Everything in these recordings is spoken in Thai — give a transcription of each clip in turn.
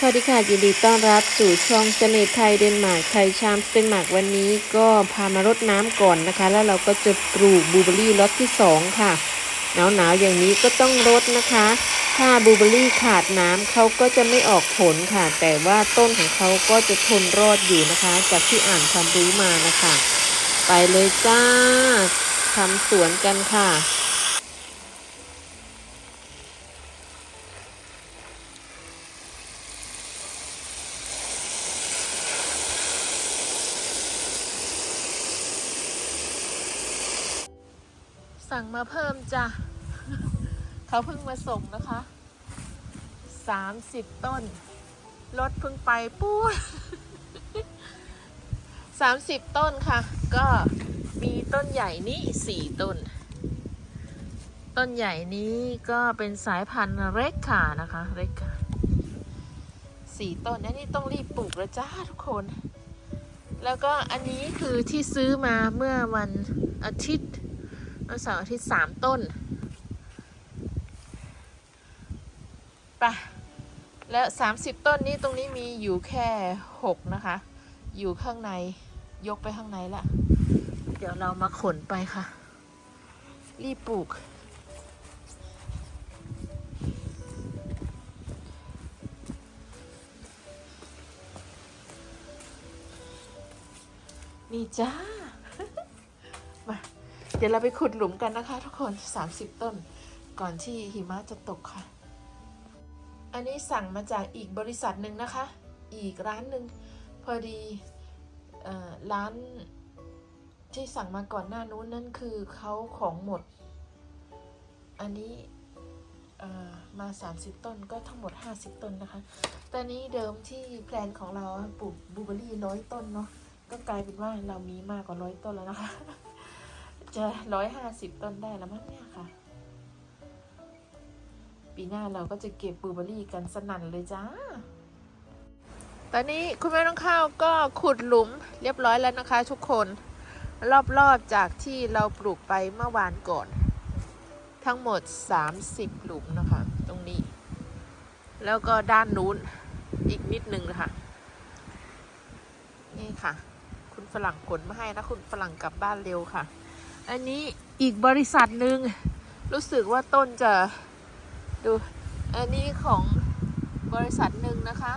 สวัสดีค่ะ ยินดีต้อนรับสู่ช่องเสน่ห์ไทยเดนมาร์กไทยชามสเดนมาร์กวันนี้ก็พามารดน้ำก่อนนะคะ แล้วเราก็จะปลูกบูเบอรี่ล็อตที่ 2 ค่ะ หนาวหนาวๆอย่างนี้ก็ต้องรดนะคะ ถ้าบูเบอรรี่ขาดน้ำเขาก็จะไม่ออกผลค่ะ แต่ว่าต้นของเขาก็จะทนรอดอยู่นะคะ จากที่อ่านความรู้มานะคะ ไปเลยจ้าทำสวนกันค่ะ สั่งมาเพิ่มจ้ะ เขาเพิ่งมาส่งนะคะสามสิบต้น รถเพิ่งไปปูดสามสิบต้นค่ะ ก็มีต้นใหญ่นี่สี่ต้น ต้นใหญ่นี้ก็เป็นสายพันธุ์เร็กขานะคะเร็กขาสี่ต้นอันนี้ต้องรีบปลูกแล้วจ้าทุกคน แล้วก็อันนี้คือที่ซื้อมาเมื่อวันอาทิตย์ วันเสาร์อาทิตย์สามต้นไปะแล้วสามสิบต้นนี้ตรงนี้มีอยู่แค่หกนะคะ อยู่ข้างในยกไปข้างในละ เดี๋ยวเรามาขนไปค่ะ รีบปลูกนี่จ้า เดี๋ยวเราไปขุดหลุมกันนะคะ ทุกคน 30 ต้น ก่อนที่หิมะจะตกค่ะ อันนี้สั่งมาจากอีกบริษัทหนึ่งนะคะ อีกร้านหนึ่งพอดีออร้านที่สั่งมาก่อนหน้านู้นนั่นคือเขาของหมด อันนี้มา 30 ต้นก็ทั้งหมด 50 ต้นนะคะ ตอนนี้เดิมที่แพลนของเราปลูกบลูเบอรรี่ร้อยต้นเนาะ ก็กลายเป็นว่าเรามีมากกว่าร้อยต้นแล้วนะคะ จะร้อยห้าสิบต้นได้แล้วมั้งเนี่ยค่ะ ปีหน้าเราก็จะเก็บบลูเบอรรี่กันสนั่นเลยจ้า ตอนนี้คุณแม่น้องข้าวก็ขุดหลุมเรียบร้อยแล้วนะคะ ทุกคนรอบๆจากที่เราปลูกไปเมื่อวานก่อน ทั้งหมด 30 หลุมนะคะ ตรงนี้ แล้วก็ด้านนู้นอีกนิดนึงนะคะนี่ค่ะ คุณฝรั่งขนมาให้นะ คุณฝรั่งกลับบ้านเร็วค่ะ อันนี้อีกบริษัทหนึ่งรู้สึกว่าต้นจะดู อันนี้ของบริษัทหนึ่งนะคะ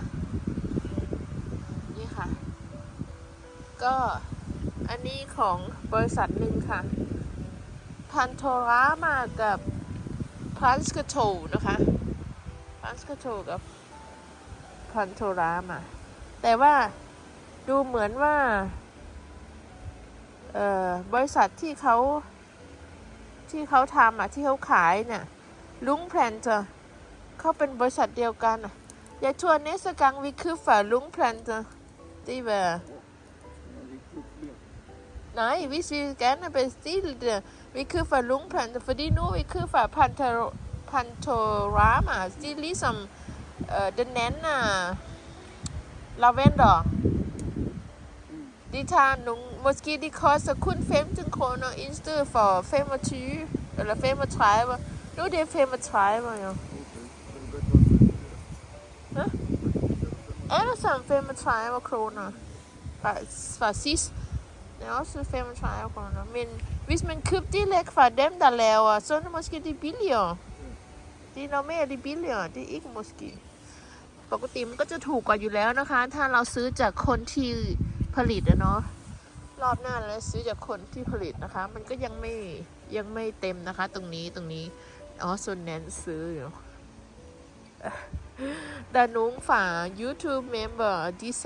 นี่ค่ะ ก็อันนี้ของบริษัทหนึ่งค่ะพันโทรามากับพันสกโตนะคะพันสกโตกับพันโทรามา แต่ว่าดูเหมือนว่า บริษัทที่เขาที่เขาทำอะที่เขาขายเนี่ยลุงแพลนเจอเขาเป็นบริษัทเดียวกันอะย่าชวนเนสกังวิคือฝ่าลุงแพลนเจอที่เบอร์ไหนวิสีแกนเป็นสีเดือวิคือฝ่าลุงแพลนเจอฟดีนูวิคือฝ่าพันเทพันโทรามาซีลิซัมเดนเนนน่ะลาเวนดอร์ De tager nogle, måske de koster kun 15 kroner i stedet for 25 eller 35. Nu er det 35 jo. Alle sammen 35 kroner fra, fra sidst. Det er også 35 kroner. Men hvis man køber direkte fra dem, der laver, så er det måske de billigere. Det er normalt de billigere. Det er ikke måske. ปกติมันก็จะถูกกว่าอยู่แล้วนะคะ ถ้าเราซื้อจากคนที่ผ ผลิตนะเนาะรอบหน้าแล้วซื้อจากคนที่ผลิตนะคะ มันก็ยังไม่ยังไม่เต็มนะคะ ตรงนี้ตรงนี้อ๋อส่วนแนนซื้ออยู่ดานุงฝา YouTube member ดีแซ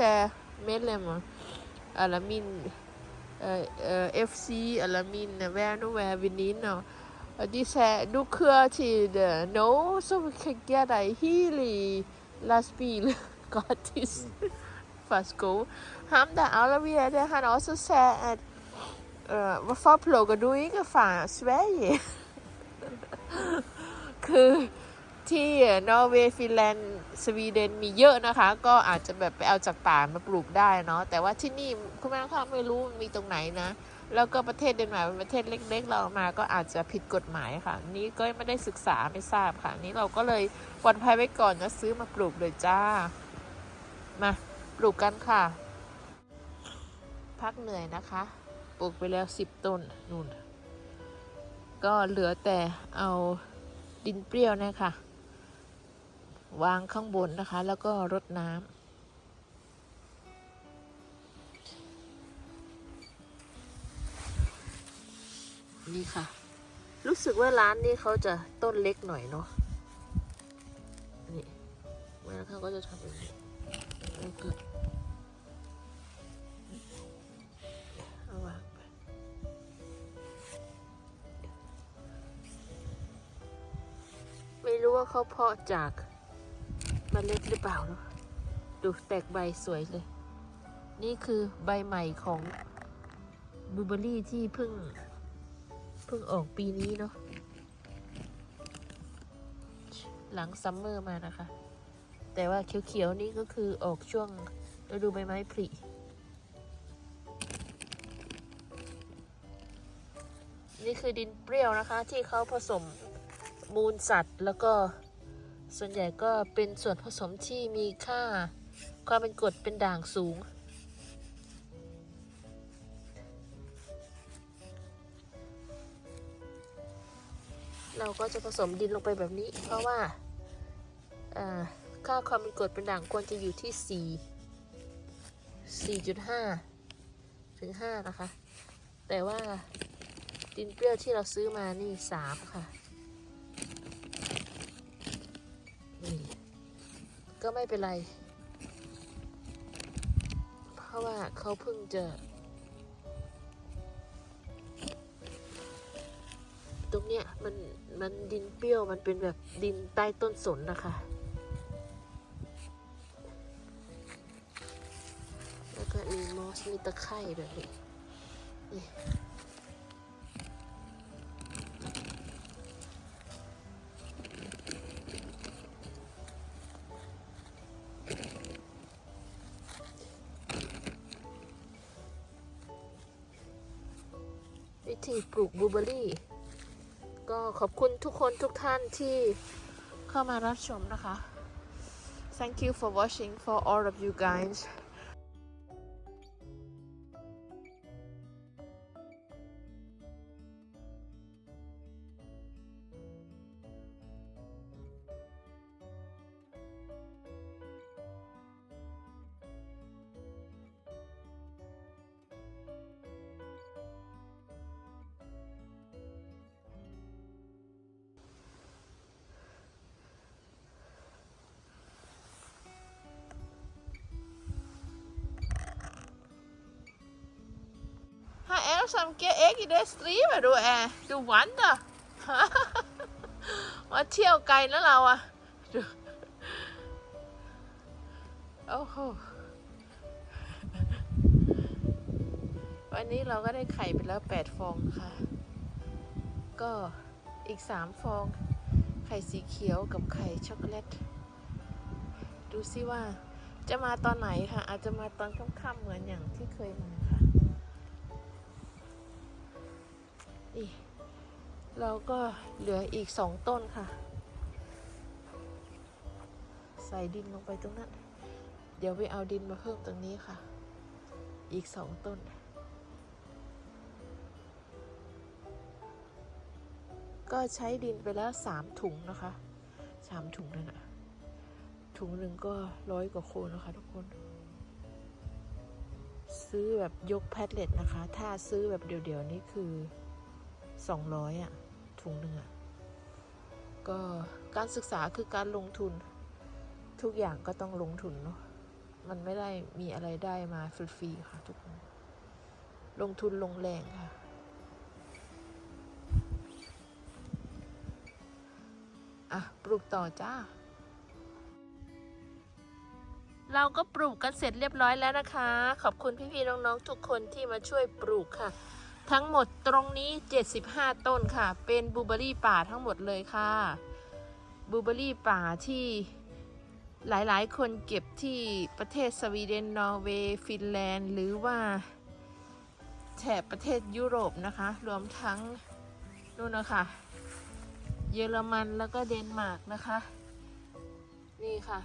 เมดเลมอาลามินเอ่อเอ่อ FC อาลามินแวร์นูแวร์วินินเนาะ this uh, nuclear to the no so we can get a healy last bill got this fra skole. Ham, der afleverer det, han også sagde, at øh, hvorfor plukker du ikke fra Sverige? คือที่นอร์เวย์ฟินแลนด์ สวีเดนมีเยอะนะคะ ก็อาจจะแบบไปเอาจากป่ามาปลูกได้เนาะ แต่ว่าที่นี่คุณแม่ข้าไม่รู้มันมีตรงไหนนะ แล้วก็ประเทศเดนมาร์กเป็นประเทศเล็ก ๆ เรามาก็อาจจะผิดกฎหมายค่ะ นี่ก็ไม่ได้ศึกษาไม่ทราบค่ะ นี่เราก็เลยปลอดภัยไว้ก่อนนะซื้อมาปลูกเลยจ้า มา ปลูกกันค่ะ พักเหนื่อยนะคะ ปลูกไปแล้วสิบต้นนู่น ก็เหลือแต่เอาดินเปรี้ยวนี่ยค่ะวางข้างบนนะคะ แล้วก็รดน้ำนี่ค่ะ รู้สึกว่าร้านนี้เขาจะต้นเล็กหน่อยเนาะ นี่เวลาเขาก็จะทำแบบนี้ เอาวางไปไม่รู้ว่าเขาเพาะจากเมล็ดหรือเปล่าเนาะดูแตกใบสวยเลย นี่คือใบใหม่ของบลูเบอรี่ที่เพิ่ง เพิ่งออกปีนี้เนาะหลังซัมเมอร์มานะคะ แต่ว่าเขียวๆนี่ก็คือออกช่วงฤดูใบไม้ผลินี่คือดินเปรี้ยวนะคะ ที่เขาผสมมูลสัตว์ แล้วก็ส่วนใหญ่ก็เป็นส่วนผสมที่มีค่า ความเป็นกรดเป็นด่างสูง เราก็จะผสมดินลงไปแบบนี้ เพราะว่าอ่า ค่าความเป็นกรดเป็นด่างควรจะอยู่ที่ 4 4.5 ถึง 5 นะคะ แต่ว่าดินเปรี้ยวที่เราซื้อมานี่ 3 ค่ะนี่ก็ไม่เป็นไร เพราะว่าเขาเพิ่งจะตรงเนี้ยมันมันดินเปรี้ยวมันเป็นแบบดินใต้ต้นสนนะคะ มีมอสมีตะไคร่แบบนี้นี่วิธีปลูกบลูเบอร์รี่ ก็ขอบคุณทุกคนทุกท่านที่เข้ามารับชมนะคะ Thank you for watching for all of you guys Her er som giver æg i det stribe, du er. Du vandrer. มาเที่ยวไกลนะเราอะโอ้โหวันนี้เราก็ได้ไข่ไปแล้ว 8 ฟองค่ะ ก็อีก 3 ฟอง ไข่สีเขียวกับไข่ช็อกโกแลต ดูซิว่าจะมาตอนไหนค่ะ อาจจะมาตอนค่ำๆเหมือนอย่างที่เคยมา นี่เราก็เหลืออีกสองต้นค่ะ ใส่ดินลงไปตรงนั้น เดี๋ยวไปเอาดินมาเพิ่มตรงนี้ค่ะ อีกสองต้น ก็ใช้ดินไปแล้วสามถุงนะคะสามถุงนั่นนะถุงหนึ่งก็ร้อยกว่าโคนนะคะทุกคน ซื้อแบบยกแพดเล็ตนะคะ ถ้าซื้อแบบเดี่ยวๆนี่คือ 200อะถุงหนึ่งอะก็การศึกษาคือการลงทุน ทุกอย่างก็ต้องลงทุนเนาะมันไม่ได้มีอะไรได้มาฟรีๆค่ะทุกคน ลงทุนลงแรงค่ะ อะ ปลูกต่อจ้า เราก็ปลูกกันเสร็จเรียบร้อยแล้วนะคะ ขอบคุณพี่ๆน้องๆทุกคนที่มาช่วยปลูกค่ะ ทั้งหมดตรงนี้ 75 ต้นค่ะ เป็นบูเบอรี่ป่าทั้งหมดเลยค่ะบูเบอร์รี่ป่าที่หลายๆ คนเก็บที่ประเทศสวีเดน นอร์เวย์ ฟินแลนด์ หรือว่าแถบประเทศยุโรปนะคะ รวมทั้งนู่นนะคะ เยอรมันแล้วก็เดนมาร์กนะคะ นี่ค่ะ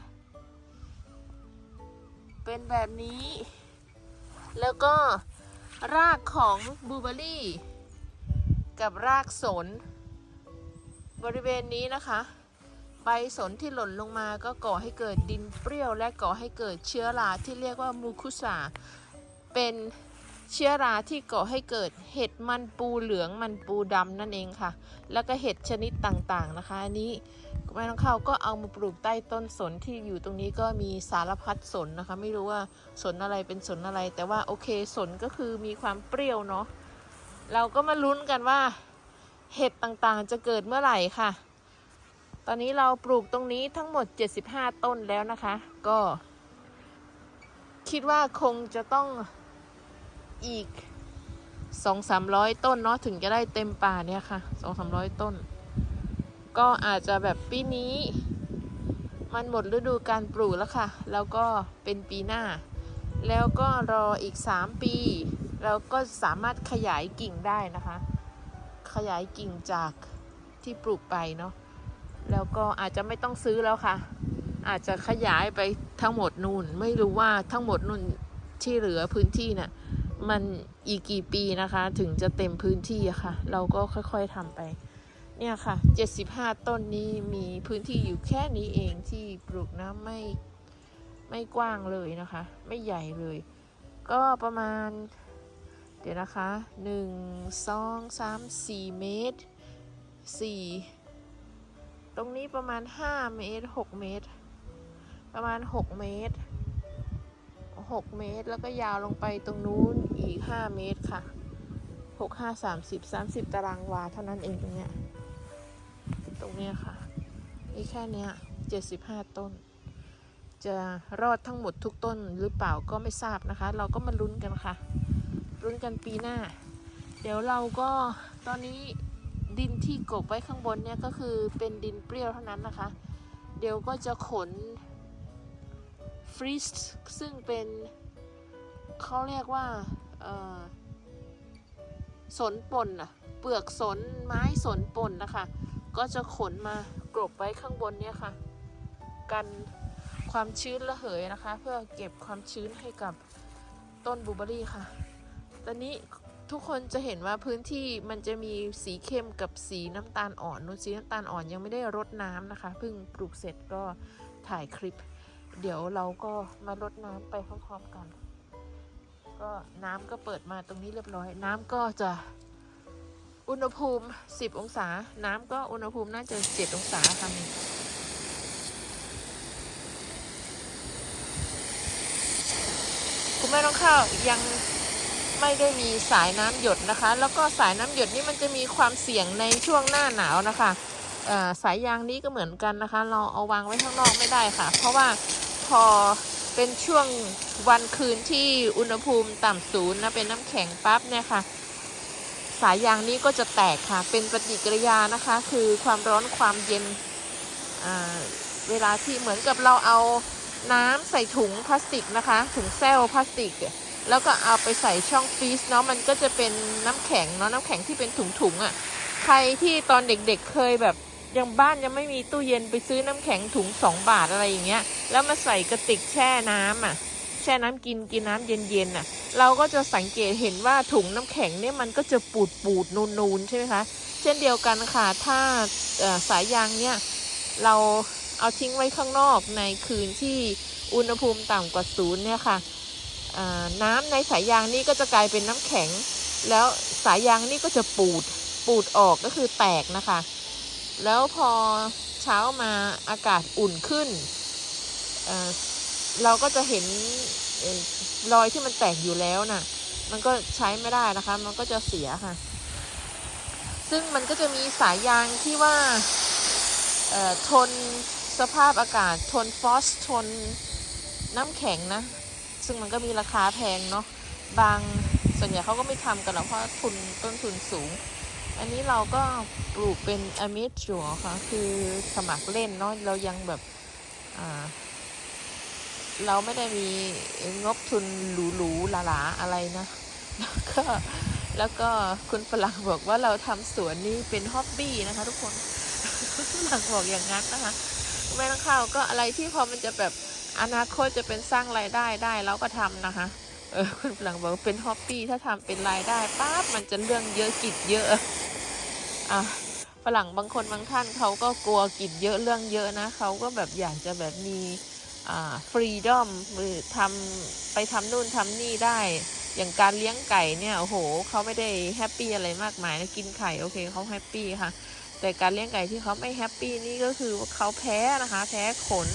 เป็นแบบนี้ แล้วก็ รากของบลูเบอร์รี่ กับรากสน บริเวณนี้นะคะ ใบสนที่หล่นลงมาก็ก่อให้เกิดดินเปรี้ยว และก่อให้เกิดเชื้อราที่เรียกว่ามูคุสาเป็น เชื้อราที่ก่อให้เกิดเห็ดมันปูเหลืองมันปูดำนั่นเองค่ะ แล้วก็เห็ดชนิดต่างๆนะคะ อันนี้แม่น้องข้าวก็เอามาปลูกใต้ต้นสนที่อยู่ตรงนี้ก็มีสารพัดสนนะคะ ไม่รู้ว่าสนอะไรเป็นสนอะไร แต่ว่าโอเคสนก็คือมีความเปรี้ยวเนาะเราก็มาลุ้นกันว่า เห็ดต่างๆจะเกิดเมื่อไหร่ค่ะ ตอนนี้เราปลูกตรงนี้ทั้งหมด 75 ต้นแล้วนะคะ ก็ คิดว่าคงจะต้อง อีก2-300ต้นเนาะถึงจะได้เต็มป่าเนี่ยค่ะ2-300ต้น ก็อาจจะแบบปีนี้ มันหมดฤดูการปลูกแล้วค่ะ แล้วก็เป็นปีหน้า แล้วก็รออีก3ปี เราก็สามารถขยายกิ่งได้นะคะ ขยายกิ่งจากที่ปลูกไปเนาะแล้วก็อาจจะไม่ต้องซื้อแล้วค่ะ อาจจะขยายไปทั้งหมดนู่น ไม่รู้ว่าทั้งหมดนู่นที่เหลือพื้นที่น่ะ มันอีกกี่ปีนะคะ ถึงจะเต็มพื้นที่ค่ะ เราก็ค่อยๆทำไป เนี่ยค่ะ 75 ต้นนี้มีพื้นที่อยู่แค่นี้เองที่ปลูกนะไม่ไม่กว้างเลยนะคะ ไม่ใหญ่เลย ก็ประมาณ เดี๋ยวนะคะ 1 2 3 4 เมตร 4 ตรงนี้ประมาณ 5 เมตร 6 เมตร ประมาณ 6 เมตร 6 เมตร แล้วก็ยาวลงไปตรงนู้นอีก 5 เมตรค่ะ 6 5 30 30 ตารางวาเท่านั้นเองตรงเนี้ยตรงเนี้ยค่ะนี่แค่เนี้ย75 ต้น จะรอดทั้งหมดทุกต้นหรือเปล่าก็ไม่ทราบนะคะ เราก็มาลุ้นกันค่ะลุ้นกันปีหน้า เดี๋ยวเราก็ตอนนี้ดินที่กบไว้ข้างบนเนี่ยก็คือเป็นดินเปรี้ยวเท่านั้นนะคะ เดี๋ยวก็จะขน ฟรีสซึ่งเป็นเขาเรียกว่าสนป่นอะเปลือกสนไม้สนป่นนะคะ ก็จะขนมากรบไว้ข้างบนเนี่ยค่ะ กันความชื้นระเหยนะคะ เพื่อเก็บความชื้นให้กับต้นบูเบอรี่ค่ะ ตอนนี้ทุกคนจะเห็นว่าพื้นที่มันจะมีสีเข้มกับสีน้ำตาลอ่อนนูนสีน้ำตาลอ่อนยังไม่ได้รดน้ำนะคะเพิ่งปลูกเสร็จก็ถ่ายคลิป เดี๋ยวเราก็มารดน้ำไปพร้อมๆกัน ก็น้ำก็เปิดมาตรงนี้เรียบร้อย น้ำก็จะอุณหภูมิ 10 องศา น้ำก็อุณหภูมิน่าจะ 7 องศาค่ะนี่คุณแม่ต้องข้าวยังไม่ได้มีสายน้ำหยดนะคะ แล้วก็สายน้ำหยดนี่มันจะมีความเสี่ยงในช่วงหน้าหนาวนะคะสายยางนี้ก็เหมือนกันนะคะ เราเอาวางไว้ข้างนอกไม่ได้ค่ะ เพราะว่า พอเป็นช่วงวันคืนที่อุณหภูมิต่ำศูนย์นะเป็นน้ำแข็งปั๊บเนี่ยค่ะ สายยางนี้ก็จะแตกค่ะ เป็นปฏิกิริยานะคะ คือความร้อนความเย็นเวลาที่เหมือนกับเราเอาน้ำใส่ถุงพลาสติกนะคะ ถุงแซลพลาสติก แล้วก็เอาไปใส่ช่องฟรีซเนาะมันก็จะเป็นน้ำแข็งเนาะน้ำแข็งที่เป็นถุงๆอะ่ะใครที่ตอนเด็กๆเคยแบบ ยังบ้านยังไม่มีตู้เย็นไปซื้อน้ำแข็งถุงสองบาทอะไรอย่างเงี้ย แล้วมาใส่กระติกแช่น้ำอะ แช่น้ำกินกินน้ำเย็นๆน่ะ เราก็จะสังเกตเห็นว่าถุงน้ำแข็งเนี่ยมันก็จะปูดปูดนูนๆใช่ไหมคะ เช่นเดียวกันค่ะ ถ้าสายยางเนี่ยเราเอาทิ้งไว้ข้างนอกในคืนที่อุณหภูมิต่ำกว่าศูนย์เนี่ยค่ะน้ำในสายยางนี่ก็จะกลายเป็นน้ำแข็ง แล้วสายยางนี่ก็จะปูดปูดออกก็คือแตกนะคะ แล้วพอเช้ามาอากาศอุ่นขึ้นเเราก็จะเห็นรอยที่มันแตกอยู่แล้วน่ะ มันก็ใช้ไม่ได้นะคะ มันก็จะเสียค่ะ ซึ่งมันก็จะมีสายยางที่ว่าทนสภาพอากาศทนฟอสทนน้ำแข็งนะ ซึ่งมันก็มีราคาแพงเนาะ บางส่วนใหญ่เขาก็ไม่ทำกันหรอกเพราะทุนต้นทุนสูง อันนี้เราก็ปลูกเป็นอเมจัวค่ะ คือสมัครเล่นเนาะเรายังแบบอ่าเราไม่ได้มีงบทุนหรูๆหลาๆอะไรนะ แล้วก็แล้วก็คุณฝรั่งบอกว่าเราทำสวนนี้เป็นฮ็อบบี้นะคะ ทุกคนฝรั่งบอกอย่างนั้นนะคะแม่น้องข้าวก็อะไรที่พอมันจะแบบอนาคตจะเป็นสร้างรายได้ได้เราก็ทำนะคะเออคุณฝรั่งบอกเป็นฮ็อปปี้ถ้าทำเป็นรายได้ปั๊บมันจะเรื่องเยอะกิจเยอะ อะฝรั่งบางคนบางท่านเขาก็กลัวกิจเยอะเรื่องเยอะนะเขาก็แบบอยากจะแบบมีอ่าฟรีดอมหรือทำไปทำนู่นทำนี่ได้ อย่างการเลี้ยงไก่เนี่ยโอ้โหเขาไม่ได้แฮปปี้อะไรมากมายนะกินไข่โอเคเขาแฮปปี้ค่ะ แต่การเลี้ยงไก่ที่เขาไม่แฮปปี้นี่ก็คือว่าเขาแพ้นะคะแพ้ขน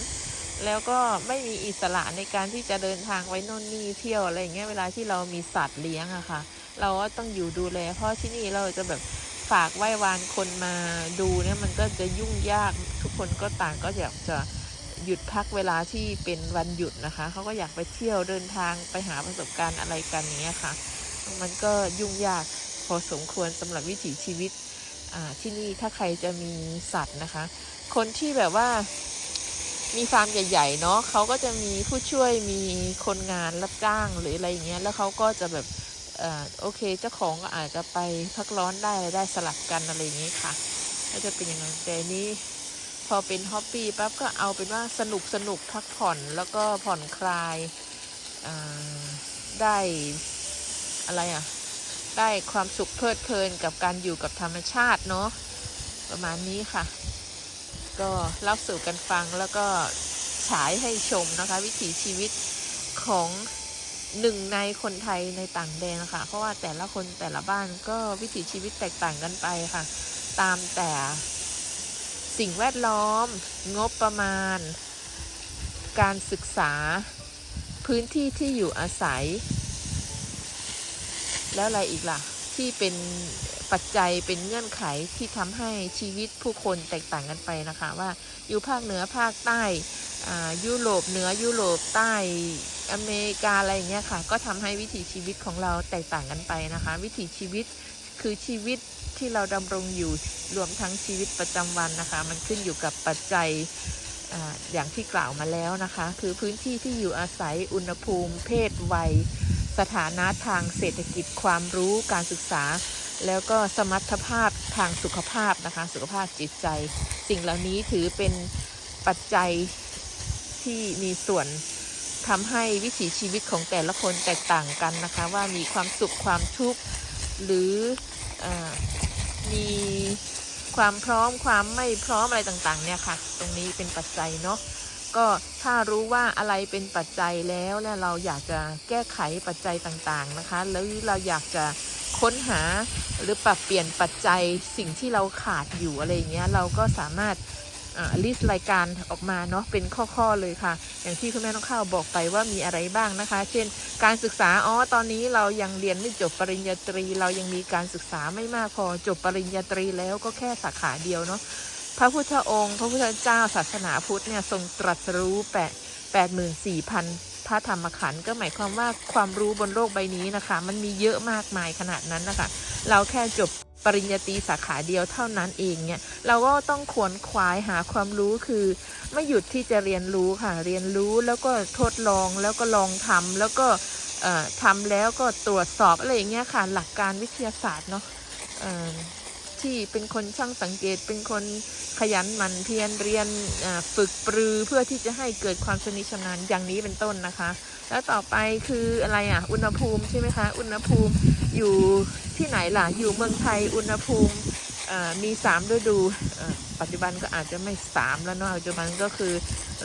แล้วก็ไม่มีอิสระในการที่จะเดินทางไว้โน่นนี่เที่ยวอะไรอย่างเงี้ยเวลาที่เรามีสัตว์เลี้ยงอะค่ะ เราก็ต้องอยู่ดูแลเพราะที่นี่เราจะแบบ ฝากไหว้วานคนมาดูเนี่ยมันก็จะยุ่งยากทุกคนก็ต่างก็อยากจะหยุดพักเวลาที่เป็นวันหยุดนะคะ เขาก็อยากไปเที่ยวเดินทางไปหาประสบการณ์อะไรกันเนี้ยค่ะ มันก็ยุ่งยากพอสมควรสำหรับวิถีชีวิตที่นี่ถ้าใครจะมีสัตว์นะคะ คนที่แบบว่ามีฟาร์มใหญ่ๆเนาะเขาก็จะมีผู้ช่วยมีคนงานรับจ้างหรืออะไรอย่างเงี้ยแล้วเขาก็จะแบบ โอเคเจ้าของก็อาจจะไปพักร้อนได้ได้สลับกันอะไรอย่างงี้ค่ะ ก็จะเป็นอย่างนั้นแต่นี้พอเป็นฮอปปี้ปั๊บก็เอาเป็นว่าสนุกสนุกพักผ่อนแล้วก็ผ่อนคลายได้อะไรอะ ได้ความสุขเพลิดเพลินกับการอยู่กับธรรมชาติเนาะประมาณนี้ค่ะ ก็เล่าสู่กันฟังแล้วก็ฉายให้ชมนะคะ วิถีชีวิตของ หนึ่งในคนไทยในต่างแดนนะคะเพราะว่าแต่ละคนแต่ละบ้านก็วิถีชีวิตแตกต่างกันไปค่ะ ตามแต่สิ่งแวดล้อม งบประมาณ การศึกษา พื้นที่ที่อยู่อาศัย แล้วอะไรอีกล่ะ ที่เป็นปัจจัยเป็นเงื่อนไขที่ทำให้ชีวิตผู้คนแตกต่างกันไปนะคะ ว่าอยู่ภาคเหนือภาคใต้ยุโรปเหนือยุโรปใต้ อเมริกาอะไรอย่างเงี้ยค่ะ ก็ทำให้วิถีชีวิตของเราแตกต่างกันไปนะคะ วิถีชีวิตคือชีวิตที่เราดำรงอยู่รวมทั้งชีวิตประจำวันนะคะ มันขึ้นอยู่กับปัจจัยอาอย่างที่กล่าวมาแล้วนะคะ คือพื้นที่ที่อยู่อาศัยอุณหภูมิ เพศวัย สถานะทางเศรษฐกิจความรู้การศึกษา แล้วก็สมรรถภาพทางสุขภาพนะคะ สุขภาพจิตใจ สิ่งเหล่านี้ถือเป็นปัจจัยที่มีส่วน ทำให้วิถีชีวิตของแต่ละคนแตกต่างกันนะคะ ว่ามีความสุขความทุกข์หรืออมีความพร้อมความไม่พร้อมอะไรต่างๆเนี่ยค่ะ ตรงนี้เป็นปัจจัยเนาะก็ถ้ารู้ว่าอะไรเป็นปัจจัยแล้วแล้วเราอยากจะแก้ไขปัจจัยต่างๆนะคะ แล้วเราอยากจะค้นหาหรือปรับเปลี่ยนปัจจัยสิ่งที่เราขาดอยู่อะไรอย่างเงี้ยเราก็สามารถ ลิสต์รายการออกมาเนาะเป็นข้อๆเลยค่ะ อย่างที่คุณแม่น้องข้าวบอกไปว่ามีอะไรบ้างนะคะ เช่น การศึกษาอ๋อตอนนี้เรายังเรียนไม่จบปริญญาตรี เรายังมีการศึกษาไม่มากพอจบปริญญาตรีแล้วก็แค่สาขาเดียวเนาะพระพุทธองค์ พระพุทธเจ้าศาสนาพุทธเนี่ยทรงตรัสรู้แปดแปดหมื่นสี่พันพระธรรมขันธ์ก็หมายความว่าความรู้บนโลกใบนี้นะคะ มันมีเยอะมากมายขนาดนั้นนะคะ เราแค่จบ ปริญญาตรีสาขาเดียวเท่านั้นเองเนี่ยเราก็ต้องขวนขวายหาความรู้คือ ไม่หยุดที่จะเรียนรู้ค่ะ เรียนรู้แล้วก็ทดลองแล้วก็ลองทำแล้วก็เอ่อทำแล้วก็ตรวจสอบอะไรอย่างเงี้ยค่ะ หลักการวิทยาศาสตร์เนาะที่เป็นคนช่างสังเกตเป็นคนขยันหมั่นเพียรเรียนฝึกปรือเพื่อที่จะให้เกิดความชนิชำนาญอย่างนี้เป็นต้นนะคะ แล้วต่อไปคืออะไรอะ อุณหภูมิใช่ไหมคะ อุณหภูมิอยู่ที่ไหนล่ะ อยู่เมืองไทยอุณหภูมิมีสามฤดูปัจจุบันก็อาจจะไม่สามแล้วเนาะปัจจุบันก็คือ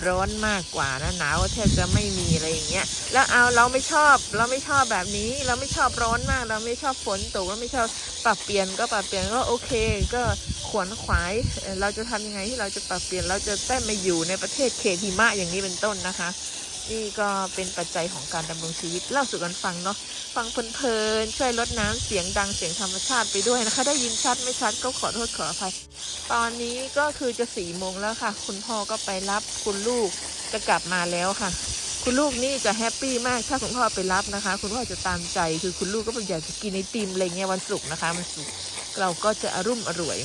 ร้อนมากกว่านะหนาวแทบจะไม่มีอะไรอย่างเงี้ยแล้วเอาเราไม่ชอบเราไม่ชอบแบบนี้เราไม่ชอบร้อนมาก เราไม่ชอบฝนตกเราไม่ชอบปรับเปลี่ยนก็ปรับเปลี่ยนก็โอเค ก็ขวนขวายเราจะทำยังไงที่เราจะปรับเปลี่ยนเราจะได้มาอยู่ในประเทศเขตหิมะอย่างนี้เป็นต้นนะคะ นี่ก็เป็นปัจจัยของการดำรงชีวิตเล่าสู่กันฟังเนาะฟังเพลินๆช่วยลดน้ำเสียงดังเสียงธรรมชาติไปด้วยนะคะ ได้ยินชัดไม่ชัดก็ขอโทษขออภัย ตอนนี้ก็คือจะสี่โมงแล้วค่ะ คุณพ่อก็ไปรับคุณลูกจะกลับมาแล้วค่ะ คุณลูกนี่จะแฮปปี้มากถ้าคุณพ่อไปรับนะคะ คุณพ่อจะตามใจคือคุณลูกก็อยากจะกินไอติมอะไรเงี้ยวันศุกร์นะคะวันศุกร์เราก็จะอรุ่มอร่วย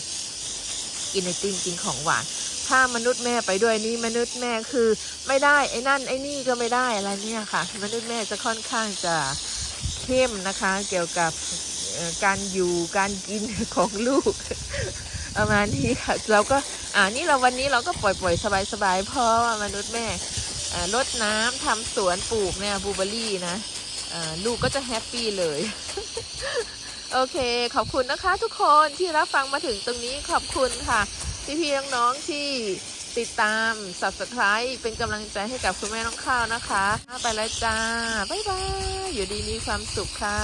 กินไอติมกินของหวาน ถ้ามนุษย์แม่ไปด้วยนี่มนุษย์แม่คือไม่ได้ไอ้นั่นไอ้นี่ก็ไม่ได้อะไรเนี่ยค่ะ มนุษย์แม่จะค่อนข้างจะเข้มนะคะ เกี่ยวกับการอยู่การกินของลูกประมาณนี้ค่ะเราก็อ่านี่เราวันนี้เราก็ปล่อยปล่อยสบายสบายๆเพราะว่ามนุษย์แม่เอ่อรดน้ำทำสวนปลูกเนี่ยบลูเบอรี่นะลูกก็จะแฮปปี้เลย โอเค ขอบคุณนะคะทุกคนที่รับฟังมาถึงตรงนี้ขอบคุณค่ะ พี่ๆน้องๆที่ติดตาม subscribe เป็นกำลังใจให้กับคุณแม่น้องข้าวนะคะ ไปแล้วจ้า บ๊ายบาย อยู่ดีมีความสุขค่ะ